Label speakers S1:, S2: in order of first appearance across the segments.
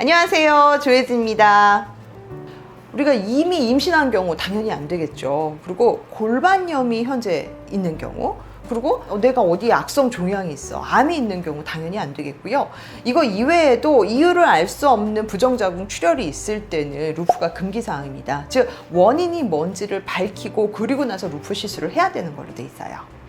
S1: 안녕하세요. 조혜진입니다. 우리가 이미 임신한 경우 당연히 안 되겠죠. 그리고 골반염이 현재 있는 경우, 그리고 어, 내가 어디에 악성 종양이 있어, 암이 있는 경우 당연히 안 되겠고요. 이거 이외에도 이유를 알 수 없는 부정자궁 출혈이 있을 때는 루프가 금기 사항입니다. 즉 원인이 뭔지를 밝히고 그리고 나서 루프 시술을 해야 되는 걸로 돼 있어요.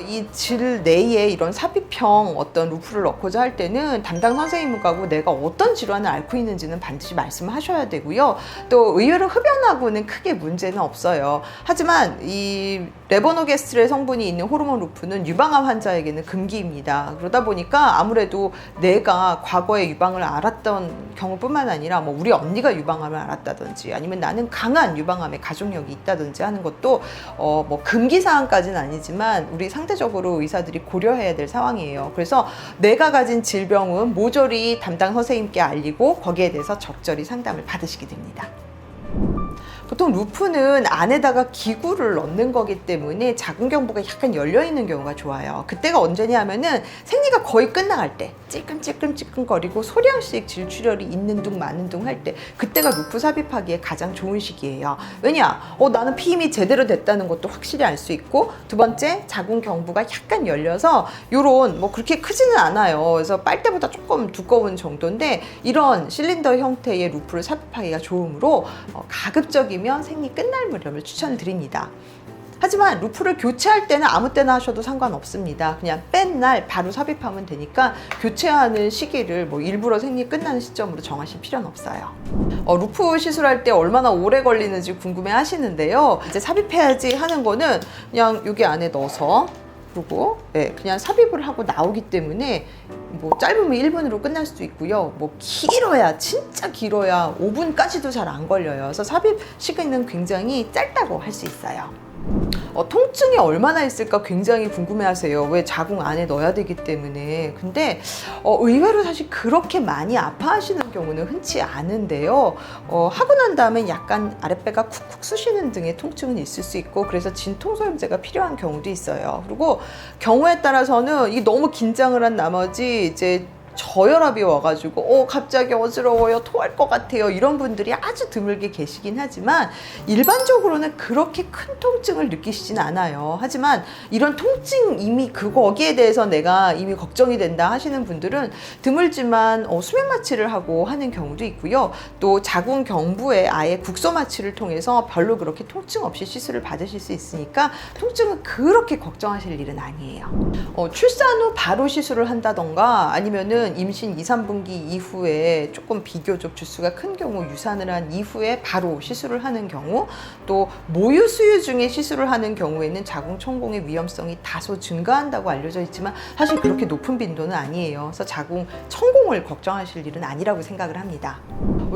S1: 이 질 내에 이런 삽입형 어떤 루프를 넣고자 할 때는 담당 선생님하고 내가 어떤 질환을 앓고 있는지는 반드시 말씀하셔야 되고요. 또 의외로 흡연하고는 크게 문제는 없어요. 하지만 이 레버노게스트의 성분이 있는 호르몬 루프는 유방암 환자에게는 금기입니다. 그러다 보니까 아무래도 내가 과거에 유방을 앓았던 경우뿐만 아니라 뭐 우리 언니가 유방암을 앓았다든지 아니면 나는 강한 유방암의 가족력이 있다든지 하는 것도 어 뭐 금기 사항까지는 아니지만 우리 상대적으로 의사들이 고려해야 될 상황이에요. 그래서 내가 가진 질병은 모조리 담당 선생님께 알리고 거기에 대해서 적절히 상담을 받으시게 됩니다. 보통 루프는 안에다가 기구를 넣는 거기 때문에 자궁 경부가 약간 열려 있는 경우가 좋아요. 그때가 언제냐 하면은 생리가 거의 끝나갈 때 찔끔찔끔찔끔거리고 소량씩 질출혈이 있는 둥 마는 둥할 때 그때가 루프 삽입하기에 가장 좋은 시기예요. 왜냐? 어, 나는 피임이 제대로 됐다는 것도 확실히 알 수 있고 두 번째 자궁 경부가 약간 열려서 요런 뭐 그렇게 크지는 않아요. 그래서 빨대보다 조금 두꺼운 정도인데 이런 실린더 형태의 루프를 삽입하기가 좋으므로 어, 가급적이 면 생리 끝날 무렵을 추천을 드립니다. 하지만 루프를 교체할 때는 아무 때나 하셔도 상관없습니다. 그냥 뺀 날 바로 삽입하면 되니까 교체하는 시기를 뭐 일부러 생리 끝나는 시점으로 정하실 필요는 없어요. 어, 루프 시술할 때 얼마나 오래 걸리는지 궁금해 하시는데요. 이제 삽입해야지 하는 거는 그냥 여기 안에 넣어서 그리고 네, 그냥 삽입을 하고 나오기 때문에 뭐 짧으면 1분으로 끝날 수도 있고요. 뭐 길어야 진짜 길어야 5분까지도 잘 안 걸려요. 그래서 삽입 시간은 굉장히 짧다고 할 수 있어요. 어, 통증이 얼마나 있을까 굉장히 궁금해하세요. 왜 자궁 안에 넣어야 되기 때문에. 근데 어, 의외로 사실 그렇게 많이 아파하시는 경우는 흔치 않은데요. 어, 하고 난 다음에 약간 아랫배가 쿡쿡 쑤시는 등의 통증은 있을 수 있고 그래서 진통소염제가 필요한 경우도 있어요. 그리고 경우에 따라서는 이게 너무 긴장을 한 나머지 이제 저혈압이 와가지고 어 갑자기 어지러워요 토할 것 같아요 이런 분들이 아주 드물게 계시긴 하지만 일반적으로는 그렇게 큰 통증을 느끼시진 않아요. 하지만 이런 통증 이미 그 거기에 대해서 내가 이미 걱정이 된다 하시는 분들은 드물지만 어, 수면 마취를 하고 하는 경우도 있고요. 또 자궁 경부에 아예 국소 마취를 통해서 별로 그렇게 통증 없이 시술을 받으실 수 있으니까 통증은 그렇게 걱정하실 일은 아니에요. 어, 출산 후 바로 시술을 한다던가 아니면은 임신 2, 3분기 이후에 조금 비교적 주수가 큰 경우 유산을 한 이후에 바로 시술을 하는 경우 또 모유 수유 중에 시술을 하는 경우에는 자궁 천공의 위험성이 다소 증가한다고 알려져 있지만 사실 그렇게 높은 빈도는 아니에요. 그래서 자궁 천공을 걱정하실 일은 아니라고 생각을 합니다.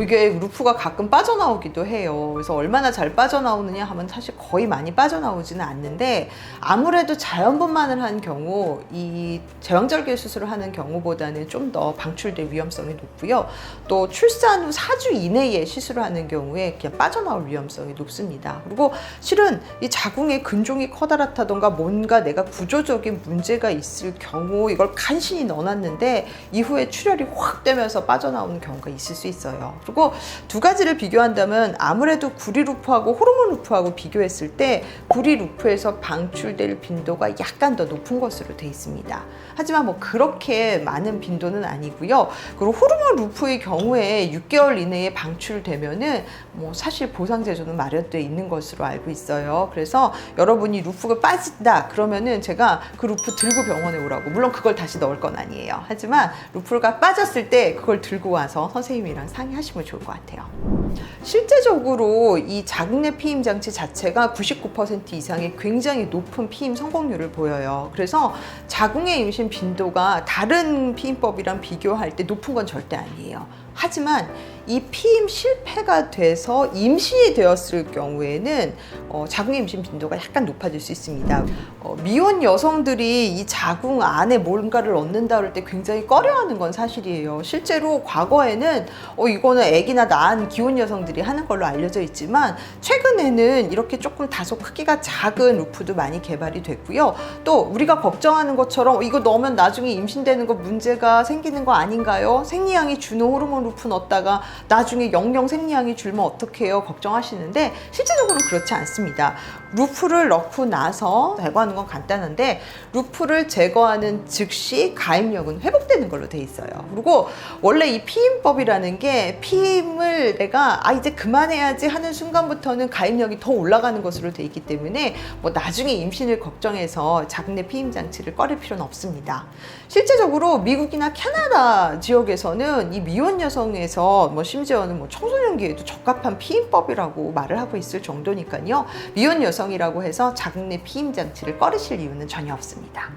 S1: 이게 루프가 가끔 빠져나오기도 해요. 그래서 얼마나 잘 빠져나오느냐 하면 사실 거의 많이 빠져나오지는 않는데 아무래도 자연분만을 한 경우 이 제왕절개 수술을 하는 경우보다는 좀더 방출될 위험성이 높고요. 또 출산 후 4주 이내에 시술을 하는 경우에 그냥 빠져나올 위험성이 높습니다. 그리고 실은 이 자궁의 근종이 커다랗다던가 뭔가 내가 구조적인 문제가 있을 경우 이걸 간신히 넣어놨는데 이후에 출혈이 확 되면서 빠져나오는 경우가 있을 수 있어요. 그리고 두 가지를 비교한다면 아무래도 구리 루프하고 호르몬 루프하고 비교했을 때 구리 루프에서 방출될 빈도가 약간 더 높은 것으로 돼 있습니다. 하지만 뭐 그렇게 많은 빈도 는 아니고요. 그리고 호르몬 루프의 경우에 6개월 이내에 방출되면은 뭐 사실 보상 제도는 마련되어 있는 것으로 알고 있어요. 그래서 여러분이 루프가 빠진다 그러면은 제가 그 루프 들고 병원에 오라고 물론 그걸 다시 넣을 건 아니에요. 하지만 루프가 빠졌을 때 그걸 들고 와서 선생님이랑 상의하시면 좋을 것 같아요. 실제적으로 이 자궁내 피임 장치 자체가 99% 이상의 굉장히 높은 피임 성공률을 보여요. 그래서 자궁의 임신 빈도가 다른 피임법이랑 비교할 때 높은 건 절대 아니에요. 하지만 이 피임 실패가 돼서 임신이 되었을 경우에는 어, 자궁의 임신 빈도가 약간 높아질 수 있습니다. 어, 미혼 여성들이 이 자궁 안에 뭔가를 얻는다 그럴 때 굉장히 꺼려하는 건 사실이에요. 실제로 과거에는 어, 이거는 아기나 낳은 기혼 여성들이 하는 걸로 알려져 있지만 최근에는 이렇게 조금 다소 크기가 작은 루프도 많이 개발이 됐고요. 또 우리가 걱정하는 것처럼 이거 넣으면 나중에 임신되는 거 문제가 생기는 거 아닌가요? 생리양이 주는 호르몬 대량으로 루프 넣었다가 나중에 영영 생리양이 줄면 어떡해요? 걱정하시는데 실제적으로는 그렇지 않습니다. 루프를 넣고 나서 제거하는 건 간단한데 루프를 제거하는 즉시 가입력은 회복되는 걸로 돼 있어요. 그리고 원래 이 피임법이라는 게 피임을 내가 아 이제 그만해야지 하는 순간부터는 가입력이 더 올라가는 것으로 돼 있기 때문에 뭐 나중에 임신을 걱정해서 작은 피임 장치를 꺼릴 필요는 없습니다. 실제적으로 미국이나 캐나다 지역에서는 이 미혼 여성에서 뭐 심지어는 뭐 청소년기에도 적합한 피임법이라고 말을 하고 있을 정도니까요. 미혼 여성이라고 해서 작은 피임 장치를 꺼리실 이유는 전혀 없습니다.